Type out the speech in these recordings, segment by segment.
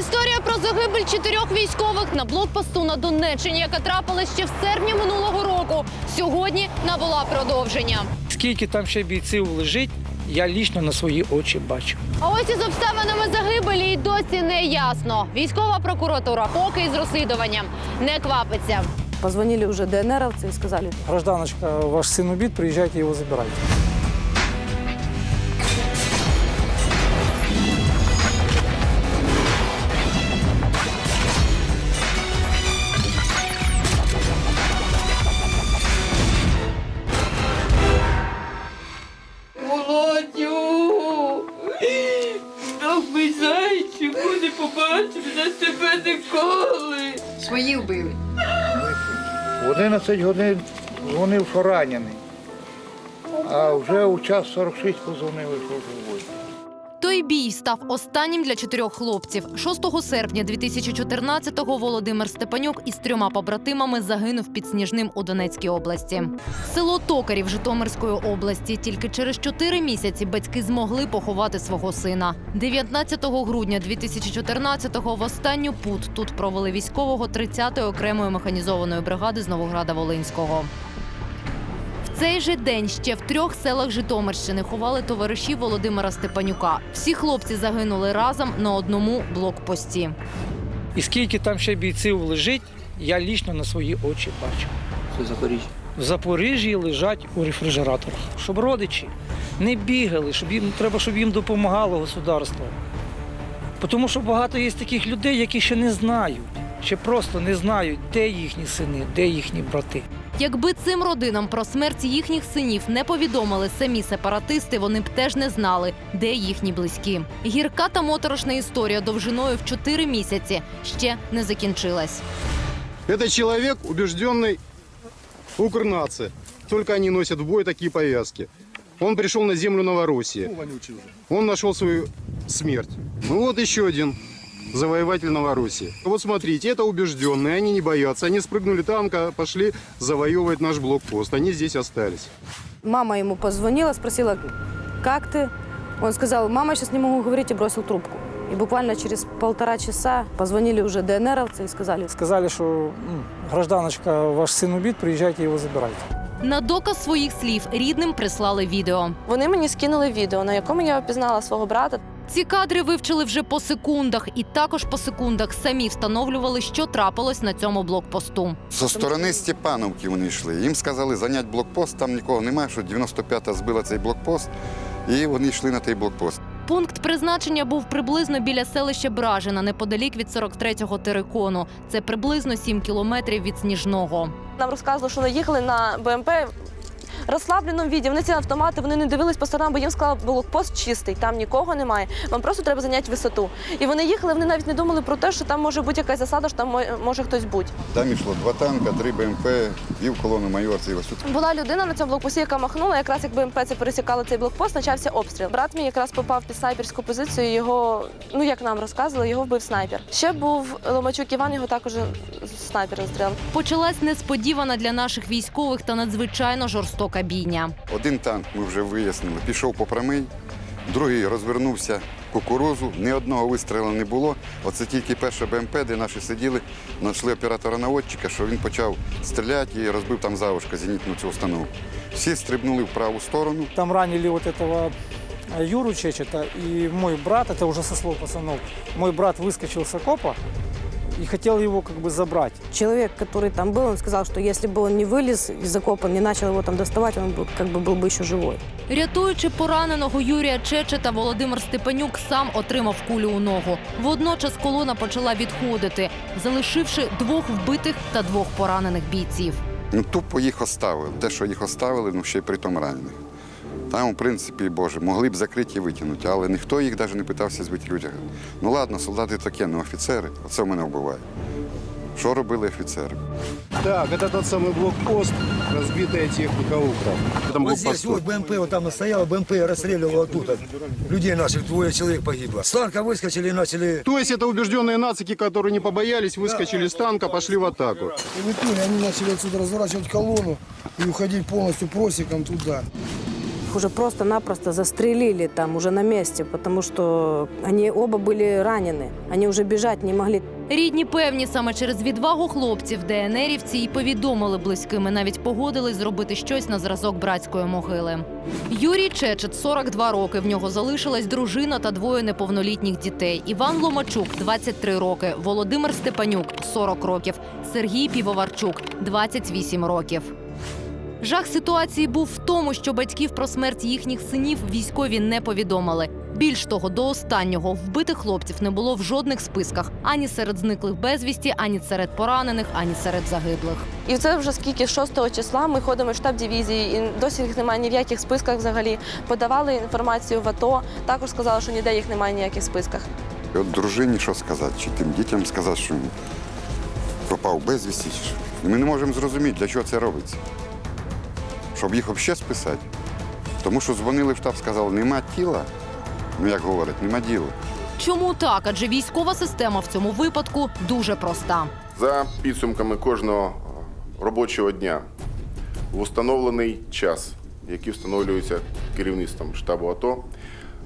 Історія про загибель чотирьох військових на блокпосту на Донеччині, яка трапилась ще в серпні минулого року, сьогодні набула продовження. Скільки там ще бійців лежить, я лічно на свої очі бачу. А ось із обставинами загибелі й досі не ясно. Військова прокуратура поки із розслідуванням не квапиться. Позвонили уже ДНРовцы и сказали, Гражданочка, ваш син убит, приїжджайте його забирайте. Ах, ми зайчику не побачив на тебе ніколи. Свої вбили. В 11 годин дзвонив, поранений. А вже у час 46 позвонили, що живий. Той бій став останнім для чотирьох хлопців. 6 серпня 2014-го Володимир Степанюк із трьома побратимами загинув під Сніжним у Донецькій області. Село Токарів Житомирської області. Тільки через чотири місяці батьки змогли поховати свого сина. 19 грудня 2014-го в останню пут тут провели військового 30-ї окремої механізованої бригади з Новограда Волинського. Цей же день ще в трьох селах Житомирщини ховали товариші Володимира Степанюка. Всі хлопці загинули разом на одному блокпості. І скільки там ще бійців лежить, я лічно на свої очі бачу. Це Запоріжжя. В Запоріжжі лежать у рефрижераторах, щоб родичі не бігали, щоб їм треба, щоб їм допомагало государство. Тому що багато є таких людей, які ще не знають, ще просто не знають, де їхні сини, де їхні брати. Якби цим родинам про смерть їхніх синів не повідомили самі сепаратисти, вони б теж не знали, де їхні близькі. Гірка та моторошна історія довжиною в чотири місяці ще не закінчилась. Это человек, убежденный укрнации. Только они носят в бой такие повязки. Он пришел на землю Новороссии. Он нашел свою смерть. Ну вот еще один завоеватель Новороссии. Вот смотрите, это убежденные, они не боятся. Они спрыгнули танка, пошли завоевывать наш блокпост. Они здесь остались. мама ему позвонила, спросила, как ты? Он сказал, мама, сейчас не могу говорить, и бросил трубку. И буквально через полтора часа позвонили уже ДНРовцы и сказали, Сказали, що м, гражданочка, ваш син убит, приїжджайте його забирайте. На доказ своїх слів рідним прислали відео. Вони мені скинули відео, на якому я опізнала свого брата. Ці кадри вивчили вже по секундах, і також по секундах самі встановлювали, що трапилось на цьому блокпосту. Зі сторони Степановки вони йшли. Їм сказали зайняти блокпост, там нікого немає, що 95-та збила цей блокпост, і вони йшли на той блокпост. Пункт призначення був приблизно біля селища Бражина, неподалік від 43-го терикону. Це приблизно 7 кілометрів від Сніжного. Нам розказували, що вони їхали на БМП розслабленому віді. Вони ці автомати, вони не дивились по сторонам, бо їм сказали, блокпост чистий, там нікого немає. Вам просто треба зайняти висоту. І вони їхали, вони навіть не думали про те, що там може бути якась засада, що там може хтось бути. Там йшло два танка, три БМП, вів колону майор тут. Була людина на цьому блокпості, яка махнула. Якраз як БМП це пересікало цей блокпост, почався обстріл. Брат мій якраз попав під снайперську позицію. Його, ну як нам розказували, його вбив снайпер. Ще був Ломачук Іван, його також снайпер розстріляв. Почалась несподівана для наших військових та надзвичайно жорстока бійня. Один танк ми вже вияснили, пішов по прямий, другий розвернувся кукурузу, ні одного вистрілу не було. Оце тільки перше БМП, де наші сиділи, знайшли оператора наводчика, що він почав стріляти і розбив там завушка зенітну цю установку. Всі стрибнули в праву сторону. Там ранили вот этого э, Юру Чечета, и мой брат, это уже со слов пацанов, мой брат выскочил с окопа и хотел его как бы забрать. человек, который там был, он сказал, что если бы он не вылез из окопа, не начал его там доставать, он бы, как бы был бы еще живой. Рятуючи пораненого Юрія Чечета, Володимир Степанюк сам отримав кулю у ногу. Водночас колона почала відходити, залишивши двох вбитих та двох поранених бійців. Ну, тупо їх оставили. Те, що їх оставили, ну ще й притом ранених. Там, в принципі, Боже, могли б закрити і витягнути, але ніхто їх навіть не питався збити людях. Ну ладно, солдати таке, не офіцери, оце в мене вбиває. Що робили офіцери? Так, это тот самый блокпост, разбитая техника «Укра». Там Вот здесь вот БМП вот там стояла, БМП расстреливала тут. Людей наших двое человек погибло. С танка выскочили и начали... То есть это убежденные нацики, которые не побоялись, выскочили с танка, пошли в атаку. И в итоге они начали отсюда разворачивать колонну и уходить полностью просеком туда. Их уже просто-напросто застрелили там уже на месте, потому что они оба были ранены. Они уже бежать не могли. Рідні певні саме через відвагу хлопців ДНРівці й повідомили близькими, навіть погодились зробити щось на зразок братської могили. Юрій Чечет, 42 роки. В нього залишилась дружина та двоє неповнолітніх дітей. Іван Ломачук, 23 роки. Володимир Степанюк, 40 років. Сергій Півоварчук, 28 років. Жах ситуації був в тому, що батьків про смерть їхніх синів військові не повідомили. Більш того, до останнього вбитих хлопців не було в жодних списках ані серед зниклих безвісті, ані серед поранених, ані серед загиблих. І це вже скільки 6 числа ми ходимо в штаб дивізії, і досі їх немає ні в яких списках взагалі. Подавали інформацію в АТО, також сказали, що ніде їх немає ніяких списках. І от дружині що сказати, чи тим дітям сказати, що він пропав безвісті. І Ми не можемо зрозуміти, для чого це робиться. Щоб їх взагалі списати. Тому що дзвонили в штаб, сказали, нема тіла. Ну, як говорять, нема діла. Чому так? Адже військова система в цьому випадку дуже проста. За підсумками кожного робочого дня в установлений час, який встановлюється керівництвом штабу АТО,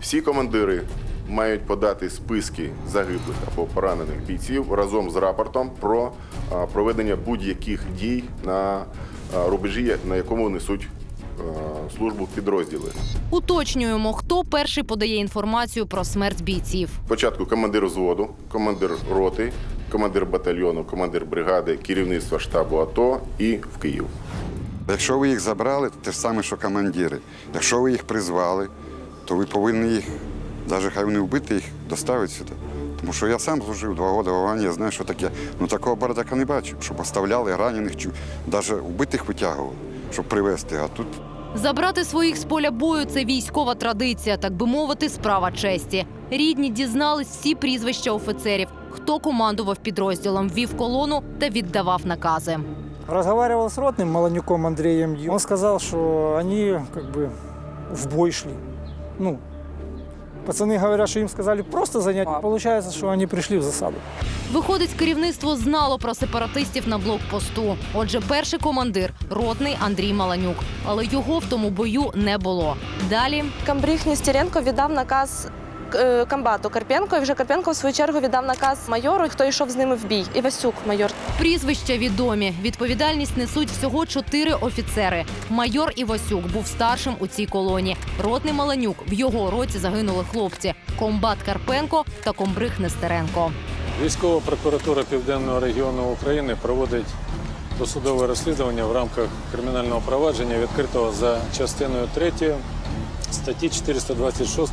всі командири мають подати списки загиблих або поранених бійців разом з рапортом про проведення будь-яких дій на рубежі, на якому несуть службу підрозділи. Уточнюємо, хто перший подає інформацію про смерть бійців. Спочатку командир взводу, командир роти, командир батальйону, командир бригади, керівництво штабу АТО і в Київ. Якщо ви їх забрали, то те ж саме, що командири. Якщо ви їх призвали, то ви повинні їх, навіть хай вони вбити, їх доставити сюди. Тому що я сам служив два роки в Афгані, я знаю, що таке. Ну такого бардака не бачив, щоб оставляли ранених чи навіть вбитих витягували, щоб привезти. А тут Забрати своїх з поля бою це військова традиція, так би мовити, справа честі. Рідні дізнались всі прізвища офіцерів, хто командував підрозділом, вів колону та віддавав накази. Разговаривал с ротным Маланюком Андреем. Он сказал, что они как бы в бой шли. Ну, пацаны говорят, что им сказали просто занять. А получается, что они пришли в засаду. Виходить, керівництво знало про сепаратистів на блокпосту. Отже, перший командир ротний Андрій Маланюк, але його в тому бою не було. Далі Камбріг Нестеренко віддав наказ комбату Карпенко, і вже Карпенко в свою чергу віддав наказ майору, хто йшов з ними в бій. Івасюк майор. прізвища відомі. Відповідальність несуть всього чотири офіцери. Майор Івасюк був старшим у цій колоні. Ротний Маланюк в його роті загинули хлопці. Комбат Карпенко та комбриг Нестеренко. Військова прокуратура Південного регіону України проводить досудове розслідування в рамках кримінального провадження, відкритого за частиною 3 статті 426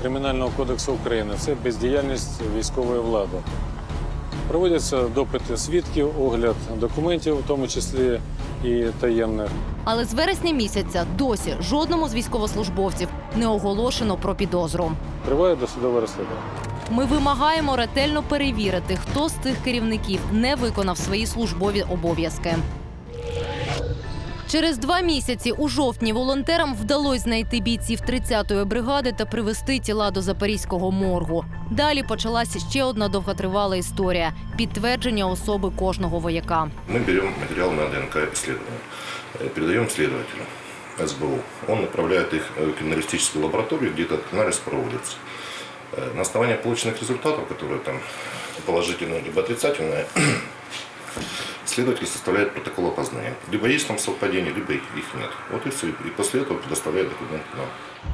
Кримінального кодексу України. Це бездіяльність військової влади. Проводяться допити свідків, огляд документів, в тому числі і таємних. Але з вересня місяця досі жодному з військовослужбовців не оголошено про підозру. Триває досудове розслідування. Ми вимагаємо ретельно перевірити, хто з цих керівників не виконав свої службові обов'язки. Через два місяці у жовтні волонтерам вдалося знайти бійців 30-ї бригади та привезти тіла до запорізького моргу. Далі почалася ще одна довготривала історія підтвердження особи кожного вояка. Мы берем материал на ДНК-исследование, э, передаем следователю СБУ. Он направляет их э, в криминалистическую лабораторию, где этот анализ проводится. Э, На основании полученных результатов, которые там положительные либо отрицательные, следователь составляет протокол опознания. Либо есть там совпадение, либо их нет. Вот и все. И после этого предоставляет документы нам.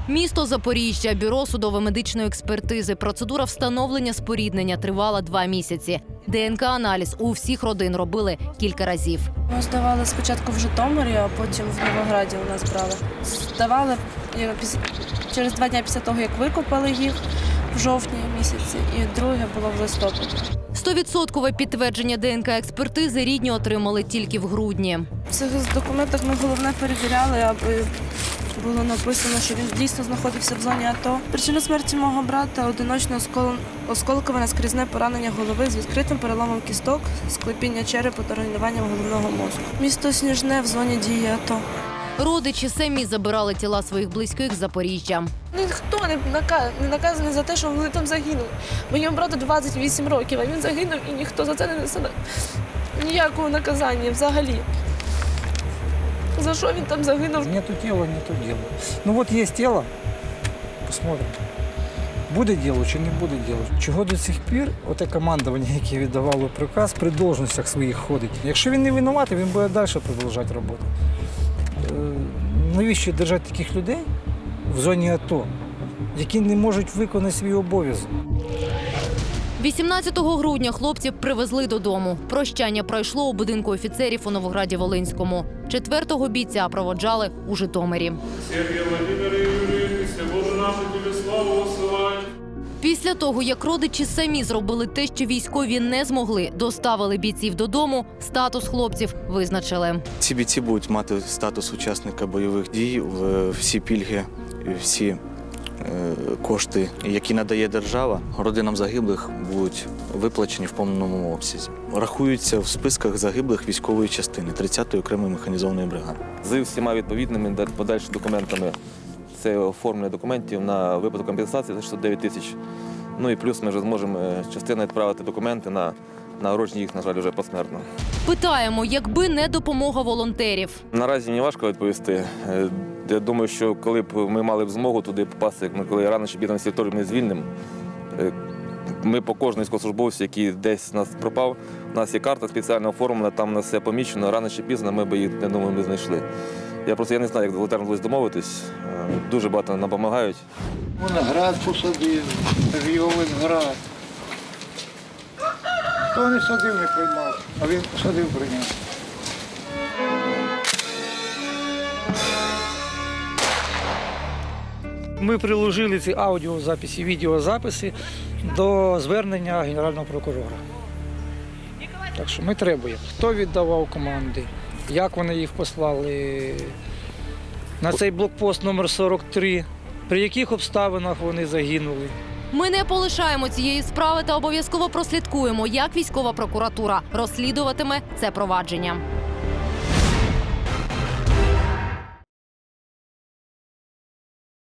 Місто Запоріжжя, бюро судово-медичної експертизи. Процедура встановлення споріднення тривала два місяці. ДНК-аналіз у всіх родин робили кілька разів. Ми здавали спочатку в Житомирі, а потім в Новограді у нас брали. Здавали е, піс- через два дні після того, як викопали їх в жовтні місяці, і друге було в листопаді. Стовідсоткове підтвердження ДНК-експертизи рідні отримали тільки в грудні. В цих документах ми головне перевіряли, аби було написано, що він дійсно знаходився в зоні АТО. Причина смерті мого брата одиночне оскол... осколкове наскрізне поранення голови з відкритим переломом кісток, склепіння черепу та руйнуванням головного мозку. Місто Сніжне в зоні дії АТО. Родичі самі забирали тіла своїх близьких з Запоріжжя. Ніхто не, не наказаний за те, що вони там загинули. Моєму брату 28 років, а він загинув і ніхто за це не несе ніякого наказання взагалі. За що він там загинув? Нету тела, нету дела. Ну от є тело, посмотрим. Буде діло чи не буде діло. Чого до сих пір оте командування, яке віддавало приказ, при должностях своїх ходить. Якщо він не винуватий, він буде далі продовжувати роботу. Навіщо держати таких людей в зоні АТО, які не можуть виконати свій обов'язок? 18 грудня хлопців привезли додому. Прощання пройшло у будинку офіцерів у Новограді Волинському. Четвертого бійця проводжали у Житомирі. Після того, як родичі самі зробили те, що військові не змогли, доставили бійців додому. Статус хлопців визначили. Ці бійці будуть мати статус учасника бойових дій, в- всі пільги, всі е, кошти, які надає держава, родинам загиблих будуть виплачені в повному обсязі. Рахуються в списках загиблих військової частини 30-ї окремої механізованої бригади. з всіма відповідними да- подальшими документами. Це оформлення документів на виплату компенсації за 609 тисяч. Ну і плюс ми вже зможемо е, частину відправити документи на народження їх, на жаль, вже посмертно. Питаємо, якби не допомога волонтерів. Наразі мені важко відповісти. Е, Я думаю, що коли б ми мали б змогу туди попасти, як ми коли рано чи пізно ці території ми звільнимо. е, Ми по кожному військовослужбовцю, який десь нас пропав, у нас є карта спеціально оформлена, там у нас все помічено. Рано чи пізно ми б їх, я думаю, ми знайшли. Я просто я не знаю, як волонтерам вдалося домовитись. Е, Дуже багато нам допомагають. Виноград посадив, його виноград. Хто не садив, не приймав, а він посадив, прийняв. Ми приложили ці аудіозаписи, відеозаписи до звернення генерального прокурора. Так що ми требуємо, хто віддавав команди, як вони їх послали на цей блокпост номер 43, при яких обставинах вони загинули. Ми не полишаємо цієї справи та обов'язково прослідкуємо, як військова прокуратура розслідуватиме це провадження.